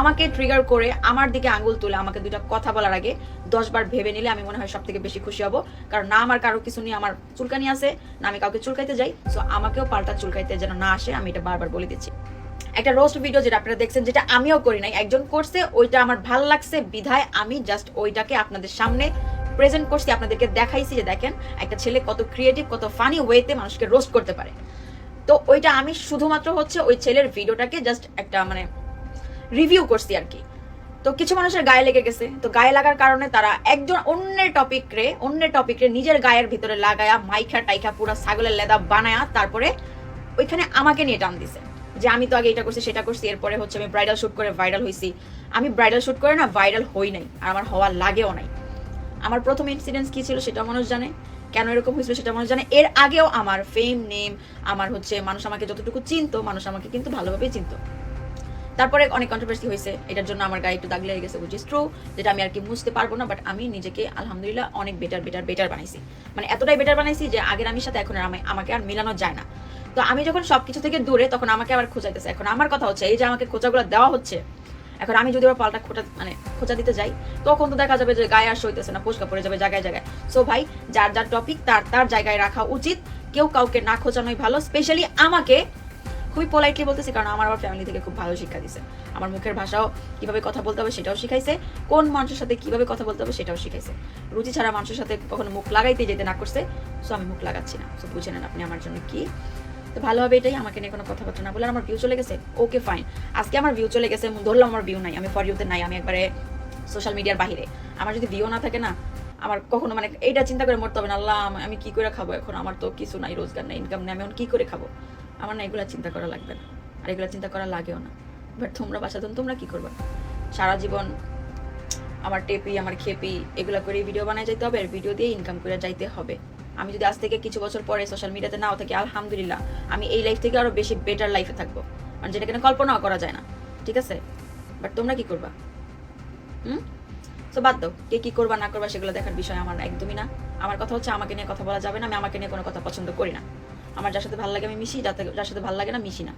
আমাকে ট্রিগার করে আমার দিকে আঙ্গুল তুলে আমাকে দুইটা কথা বলার আগে দশবার ভেবে নিলে আমি মনে হয় সব থেকে বেশি খুশি হব। কারণ না আমার কারও কিছু নিয়ে আমার চুলকানি আছে, না আমি কাউকে চুলকাইতে যাই। সো আমাকেও পাল্টা চুলকাইতে যেন না আসে, আমি এটা বারবার বলে দিচ্ছি। একটা রোস্ট ভিডিও যেটা আপনারা দেখছেন, যেটা আমিও করি নাই, একজন করছে, ওইটা আমার ভালো লাগছে, বিধায় আমি জাস্ট ওইটাকে আপনাদের সামনে প্রেজেন্ট করছি, আপনাদেরকে দেখাইছি যে দেখেন, একটা ছেলে কত ক্রিয়েটিভ কত ফানি ওয়েতে মানুষকে রোস্ট করতে পারে। তো ওইটা আমি শুধুমাত্র হচ্ছে ওই ছেলের ভিডিওটাকে জাস্ট একটা মানে রিভিউ করছি আর কি। তো কিছু মানুষের গায়ে লেগে গেছে। তো গায়ে লাগার কারণে তারা একজন অন্যের টপিক রে, অন্যের টপিক রে নিজের গায়ের ভিতরে লাগায়া মাইখা টাইখা পুরা ছাগলের লেদা বানায়া তারপরে ওইখানে আমাকে নিয়ে টান দিছে। যে আমি তো আগে এটা করছি, সেটা করছি, এরপরে হচ্ছে আমি ব্রাইডাল শ্যুট করে ভাইরাল হয়েছি আমি ব্রাইডাল শ্যুট করে না ভাইরাল হই নাই, আর আমার হওয়ার লাগেও নাই। আমার প্রথম ইনসিডেন্স কি ছিল সেটা মানুষ জানে, কেন এরকম হয়েছিল সেটা মানুষ জানে। এর আগেও আমার ফেম নেম আমার হচ্ছে মানুষ আমাকে যতটুকু চিনতো, মানুষ আমাকে কিন্তু ভালোভাবেই চিনতো। তারপরে অনেক কন্ট্রোভার্সি হয়েছে। এটার জন্য আমার গায়ে একটু দাগ লেগে গেছে উইচ ট্রু যেটা আমি আর কি বুঝতে পারব না বাট আমি নিজেকে, আলহামদুলিল্লাহ, অনেক বেটার বেটার বেটার বানাইছি। মানে এতটাই বেটার বানাইছি যে আগের আমি সাথে এখন আর আমি- আমাকে আর মেলানো যায় না। তো আমি যখন সবকিছু থেকে দূরে, তখন আমাকে আবার খোঁজাইতেছে এখন আমার কথা হচ্ছে, এই যে আমাকে খোঁজাগুলো দেওয়া হচ্ছে, এখন আমি যদি আবার পাল্টা খোঁটা মানে খোঁচা দিতে যাই, তখন তো দেখা যাবে যে গায়ে আর সইতেছে না, পুষ্কা পড়ে যাবে জায়গায় জায়গায়। সো ভাই, যার যার টপিক তার তার জায়গায় রাখা উচিত। কেউ কাউকে না খোঁচানোই ভালো স্পেশালি আমাকে খুবই পোলাইটলি বলতেছি, কারণ আমার আবার ফ্যামিলি থেকে খুব ভালো শিক্ষা দিছে। আমার মুখের ভাষাও কীভাবে কথা বলতে হবে সেটাও শিখাইছে, কোন মানুষের সাথে কীভাবে কথা বলতে হবে সেটাও শিখাইছে। রুচি ছাড়া মানুষের সাথে কখনো মুখ লাগাইতে যেতে না করছে সো আমি মুখ লাগাচ্ছি না। সো বুঝে নেন আপনি আমার জন্য কি। তো ভালো হবে এটাই, আমাকে নিয়ে কোনো কথাবার্তা না বলে। আমার ভিউ চলে গেছে? ওকে ফাইন আজকে আমার ভিউ চলে গেছে, ধরলাম আমার ভিউ নাই, আমি ফর ইউতে নাই, আমি একবারে সোশ্যাল মিডিয়ার বাইরে আমার যদি ভিউ না থাকে না, আমার কখনো মানে এইটা চিন্তা করে মরতে হবে না। আল্লাহ, আমি কি করে খাব এখন? আমার তো কিছু নাই, রোজগার নাই ইনকাম নেই, আমি এখন কি করে খাব? আমার না এগুলা চিন্তা করা লাগবে না। আর এগুলা চিন্তা করা লাগেও না। বাট তোমরা বাসাতন তোমরা কি করবে? সারা জীবন আমার টেপি, আমার খেপি, এগুলা করে ভিডিও বানায় যাইতে হবে আর ভিডিও দিয়ে ইনকাম করে যাইতে হবে। আমি যদি আজ থেকে কিছু বছর পরে সোশ্যাল মিডিয়াতে নাও থাকি, আলহামদুলিল্লাহ, আমি এই লাইফ থেকে আরও বেশি বেটার লাইফে থাকব। মানে যেটা কিনা কল্পনাও করা যায় না। ঠিক আছে? বাট তোমরা কি করবা? হুম? তো বাদ দাও, কে কি করবা, না করবা, সেগুলো দেখার বিষয় আমার একদমই না। আমার কথা হচ্ছে আমাকে নিয়ে কথা বলা যাবে না, আমি আমাকে নিয়ে কোনো কথা পছন্দ করি না। আমার যার সাথে ভালো লাগে আমি মিশি যাতে যার সাথে ভালো লাগে না মিশি না।